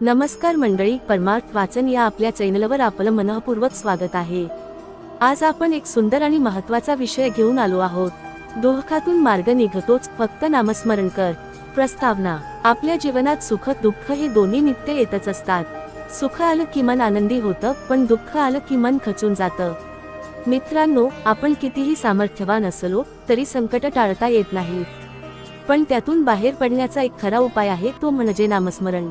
नमस्कार मंडळी परमार्थ वाचन या आपल्या चॅनलवर आपलं मनःपूर्वक स्वागत आहे. आज आपण एक सुंदर आणि महत्त्वाचा विषय घेऊन आलो आहोत. दोहखातून मार्ग निघतोच फक्त नामस्मरण कर. प्रस्तावना आपल्या जीवनात सुख दुःख हे दोन्ही नित्य येतच असतात. सुख आलं की मन आनंदी होतं पण दुःख आलं की मन खचून जातं. मित्रांनो आपण कितीही सामर्थ्यवान असलो तरी संकट टाळता येत नाही. पण त्यातून बाहेर पडण्याचा एक खरा उपाय आहे तो म्हणजे नामस्मरण.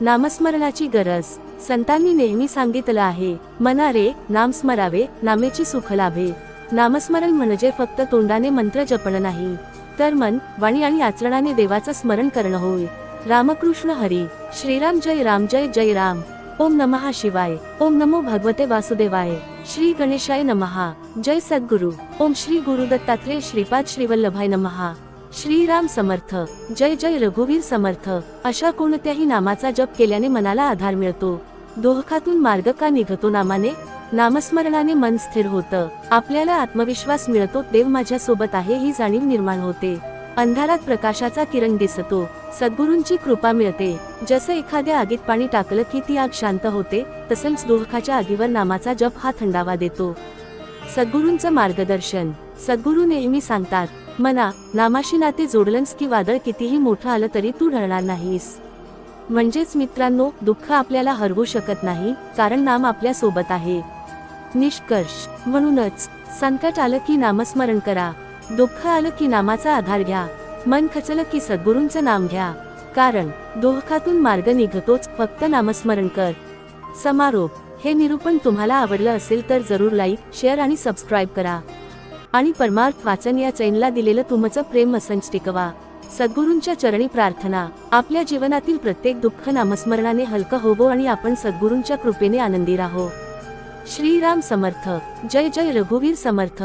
नामस्मरणाची गरज. संतांनी नेहमी सांगितलं आहे मना रे नाम स्मरावे नामेची सुख लाभे. नामस्मरण म्हणजे फक्त तोंडाने मंत्र जपणं नाही. तर मन वाणी आणि आचरणाने देवाचं स्मरण करणं होय. रामकृष्ण हरी. श्रीराम जय राम जय जय राम. ओम नमः शिवाय. ओम नमो भगवते वासुदेवाय. श्री गणेशाय नमहा जय सद्गुरु. ओम श्री गुरु दत्तात्रेय श्रीपाद श्रीवल्लभाय नमहा श्रीराम समर्थ जय जय रघुवीर समर्थ अशा कोणत्याही नामाचा जप केल्याने मनाला आधार मिळतो. दोहखातून मार्ग का निघतो नामाने? नामस्मरणाने मन स्थिर होतं. आपल्याला आत्मविश्वास मिळतो देव माझ्या सोबत आहे ही जाणीव निर्माण होते. अंधारात प्रकाशाचा किरण दिसतो. सद्गुरूंची कृपा मिळते. जसं एखाद्या आगीत पाणी टाकलं की ती आग शांत होते तसंच दोहखाच्या आगीवर नामाचा जप हा थंडावा देतो. सद्गुरूंचं मार्गदर्शन. सद्गुरू नेहमी सांगतात मना नामाशी नाते जोडलंस की वादळ कितीही मोठं आलं तरी तू ढळणार नाहीस. म्हणजेच मित्रांनो दुःख आपल्याला हरवू शकत नाही कारण नाम आपल्यासोबत आहे. निष्कर्ष म्हणूनच संकट आलं की नामस्मरण करा. दुःख आलं की नामाचा आधार घ्या. मन खचलं की सद्गुरूंचं नाम घ्या. कारण दुःखातून मार्ग निघतोच फक्त नामस्मरण कर. समारोप हे निरूपण तुम्हाला आवडलं असेल तर जरूर लाईक शेअर आणि सबस्क्राईब करा. आणि परमार्थ वाचन या चैनला दिलेलं तुमचं प्रेम असंच टिकवा. सद्गुरूंच्या चरणी प्रार्थना. आपल्या जीवनातील प्रत्येक दुःख नामस्मरणाने हलकं होवो आणि आपण सद्गुरूंच्या कृपेने आनंदी राहो. श्रीराम समर्थ. जय जय रघुवीर समर्थ.